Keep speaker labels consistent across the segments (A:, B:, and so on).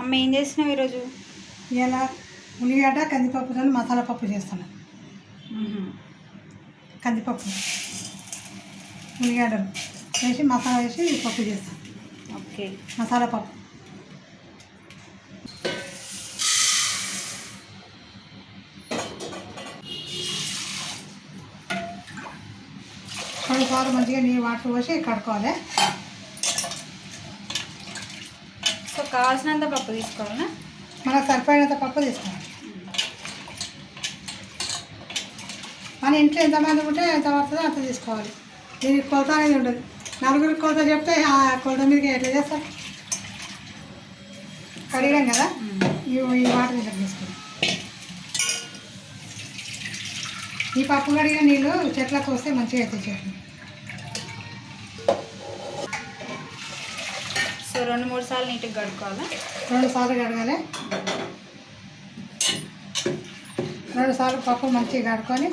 A: అమ్మ ఏం చేసినావు ఈరోజు?
B: ఇలా ఉల్లిగడ్డ కందిపప్పుతో మసాలా పప్పు చేస్తాను కందిపప్పు. ఉల్లిగడ్డలు వేసి మసాలా వేసి పప్పు చేస్తాను
A: ఓకే.
B: మసాలా పప్పు. మంచిగా నీళ్ళు వాటర్ పోసి కడుక్కోవాలి
A: సో కావాల్సినంత పప్పు తీసుకోవాలా
B: మనకు సరిపోయినంత పప్పు తీసుకోవాలి. మన ఇంట్లో ఎంతమంది ఉంటే ఎంత పడుతుందో అంత తీసుకోవాలి. దీనికి కొలత అనేది ఉండదు. నలుగురికి కొలత చెప్తే ఆ కొలత మీదకి ఎట్లా చేస్తారు? కడిగాం కదా? ఈ ఈ వాటర్ దీంట్లో తీసుకోండి ఈ పప్పు కడిగిన నీళ్ళు చెట్లకు వస్తే మంచిగా అవుతాయి చెట్లు
A: సో రెండు మూడు సార్లు నీట్గా కడుక్కోవాలి?
B: రెండు సార్లు కడగాలి. రెండు సార్లు పప్పు మంచిగా కడుక్కొని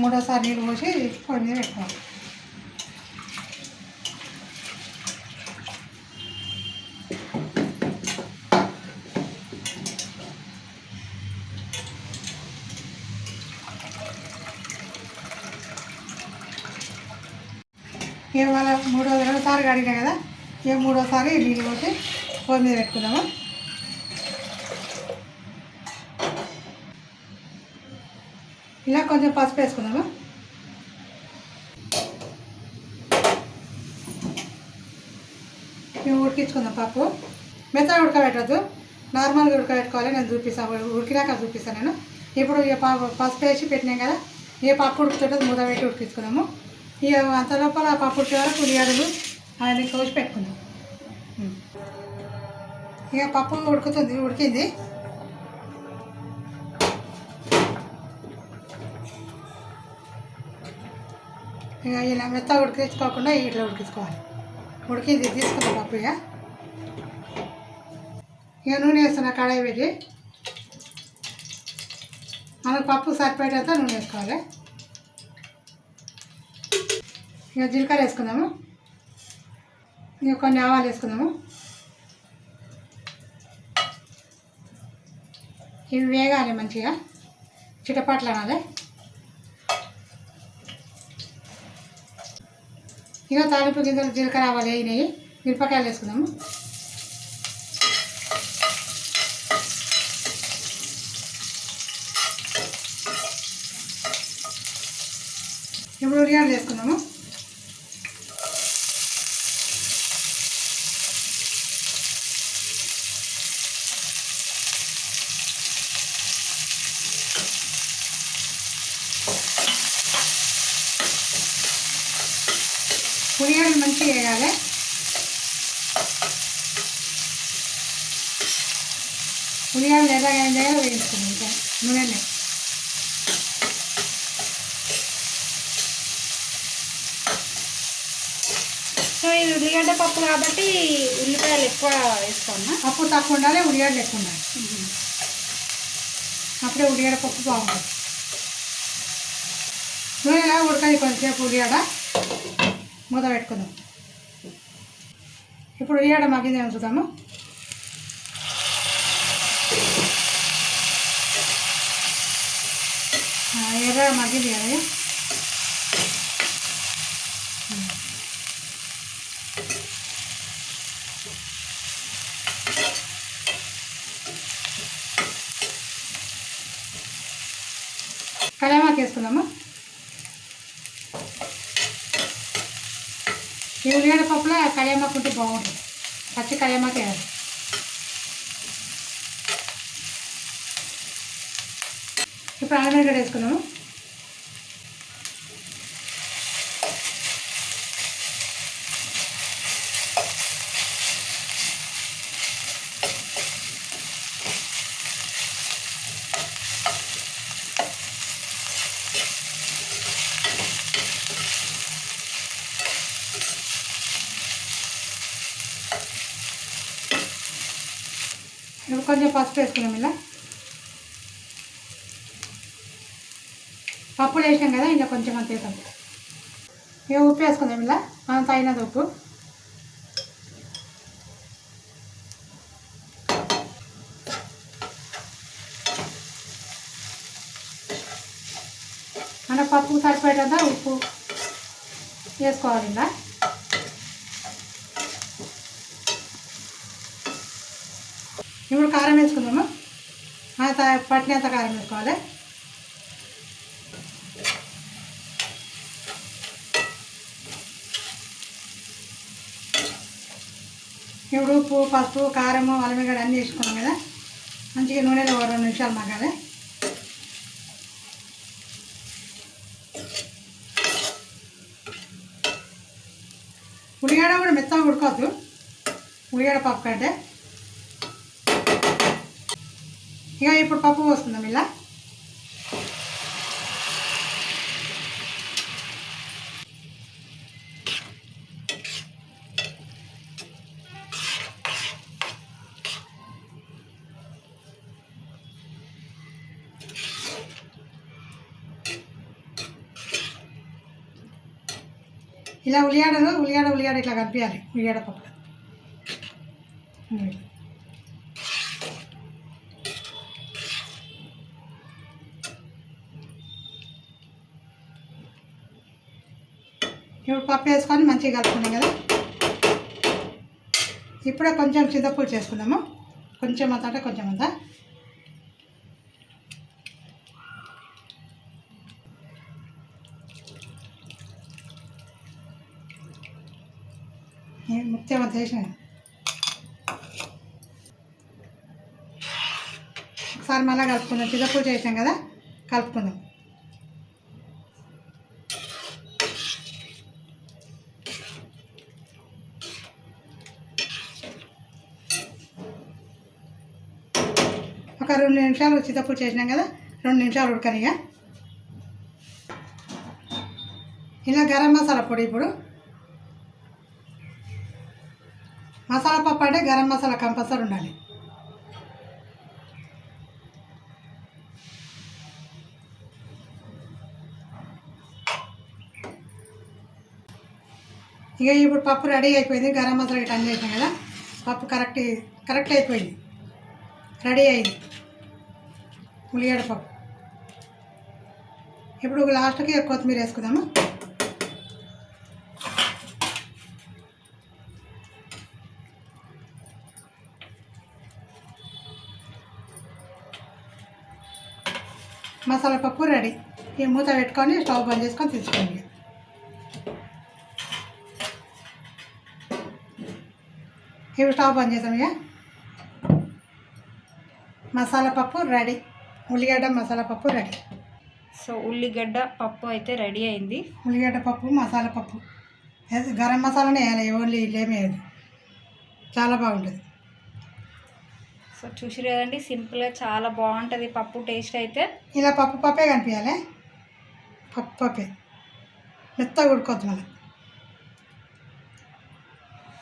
B: మూడోసారి నీళ్ళు పోసి కొన్ని మీద పెట్టుకోవాలి. ఇవాళ వాళ్ళ మూడో రెండోసారి కడిగా కదా? ఇక మూడోసారి నీళ్ళు పోసి పొయ్యి మీద పెట్టుకుందాము? ఇలా కొంచెం పసుపు వేసుకుందాము? మేము ఉడికించుకుందాం పప్పు. మెత్తగా ఉడకబెట్టద్దు. నార్మల్గా ఉడకబెట్టుకోవాలి. నేను చూపిస్తాను ఉడికినాక చూపిస్తాను నేను. ఇప్పుడు ఇక పసుపు వేసి పెట్టినాం కదా ఇక పప్పు ఉడుకుతుంటుంది మూత పెట్టి ఉడికించుకున్నాము ఇక అంత లోపల పప్పు ఉడికే వరకు ఉల్లిగడ్డలు అది కోసి పెట్టుకుందాం. ఇక పప్పు ఉడుకుతుంది. ఉడికింది. ఇక ఇలా మెత్తగా ఉడికించుకోకుండా ఇట్లా ఉడికించుకోవాలి. ఉడికింది. తీసుకుందాం పప్పు ఇక. ఇక నూనె వేస్తున్నా కడాయి పెట్టి. మనకు పప్పు సరిపోయేటంత నూనె వేసుకోవాలి. ఇక జీలకర్ర వేసుకుందాము. ఇక కొన్ని ఆవాలు వేసుకుందాము. ఇవి వేగాలి మంచిగా. చిటపాట్లు అనాలి. ఇక తాలింపు గింజలు జీలకర్ర ఆవాలు వేయినాయి మిరపకాయలు వేసుకుందాము. ఇప్పుడు ఉల్లిగడ్డలు వేసుకున్నాము ఉల్లిగడ్డలు మంచిగా వేయాలి ఉల్లిగడ్డలు ఎలా అయిందో వేసుకుందాం ఇంకా నూనెలో
A: సో ఇది ఉల్లిగడ్డ పప్పు కాబట్టి ఉల్లిపాయలు ఎక్కువ వేసుకోనా
B: అప్పుడు తక్కువ ఉండాలి ఉల్లిగడ్డలు ఎక్కువ ఉండాలి. అప్పుడే ఉల్లిగడ్డ పప్పు బాగుంటుంది. నూనెలా ఉడకాలి కొంచెంసేపు ఉల్లిగడ్డ? మూత పెట్టుకుందాం. ఇప్పుడు ఉల్లిగడ్డ మగ్గింది చూద్దాము? ఎర్ర మగ్గింది కదా కళ్యామాకు వేసుకుందాము? ఈ ఉల్లిగడ్డ పప్పులో కళ్యామాకు ఉంటే బాగుంటుంది. పచ్చి కళ్యామాకు వేయాలి ఇప్పుడు అల్లం వేసుకున్నాము. కొంచెం పసుపు వేసుకున్నాం ఇలా. పప్పులు వేసినాం కదా ఇంకా కొంచెం అంత వేసాం ఇక ఉప్పు వేసుకుందాం ఇలా మనం తగినది ఉప్పు. మన పప్పుకు సరిపడేదా ఉప్పు వేసుకోవాలి ఇలా. కారం వేసుకుందామా? త- పట్టినంత కారం వేసుకోవాలి. ఇప్పుడు ఉప్పు పసుపు కారము అలమిగడ అన్నీ వేసుకున్నాం కదా? మంచిగా నూనెలో ఒక రెండు నిమిషాలు మగ్గాలి. ఉల్లిగడ్డ కూడా మెత్తగా ఉడకొద్దు. ఉల్లిగడ్డ పప్పు కంటే ఇక ఇప్పుడు పప్పు పోసుకుందాం ఇలా. ఇలా ఉల్లిగడలు ఉల్లిగడ ఉల్లిగడ ఇట్లా కనిపించాలి ఉల్లిగడ పప్పులు. ఇప్పుడు పప్పు వేసుకొని మంచిగా కలుపుకున్నాం కదా. ఇప్పుడే కొంచెం చింతపూడి చేసుకున్నాము కొంచెం అంత అంటే కొంచెం అంత. ముత్యం అంత వేసిన ఒకసారి మళ్ళీ కలుపుకుందాం. చింతపూడి చేసాం కదా. కలుపుకుందాం. ఒక రెండు నిమిషాలు చింతపూడి చేసినాం కదా రెండు నిమిషాలు ఉడకనిగా ఇలా గరం మసాలా పొడి ఇప్పుడు. మసాలా పప్పు అంటే గరం మసాలా కంపల్సరీ ఉండాలి. ఇక ఇప్పుడు పప్పు రెడీ అయిపోయింది గరం మసాలా ఇట్లా అన్నీ కదా పప్పు కరెక్ట్ కరెక్ట్ అయిపోయింది. రెడీ అయింది. ఉల్లిగడ్డ పప్పు. ఇప్పుడు లాస్ట్కి కొత్తిమీర వేసుకుందాము? మసాలా పప్పు రెడీ. ఈ మూత పెట్టుకొని స్టవ్ బంద్ చేసుకొని తీసుకోండి. ఇవి స్టవ్ బంద్ చేసాం ఇక. మసాలా పప్పు రెడీ. ఉల్లిగడ్డ మసాలా పప్పు రెడీ.
A: సో ఉల్లిగడ్డ పప్పు అయితే రెడీ అయింది.
B: ఉల్లిగడ్డ పప్పు మసాలా పప్పు. గరం మసాలానే వేయాలి ఓన్లీ ఇల్లేమీ వేయదు. చాలా బాగుంటుంది.
A: సో చూసి కదండి సింపుల్గా చాలా బాగుంటుంది పప్పు టేస్ట్ అయితే.
B: ఇలా పప్పు పప్పే కనిపించాలి? పప్పు పప్పే. మెత్తగా ఉడుకోవద్దు మళ్ళీ.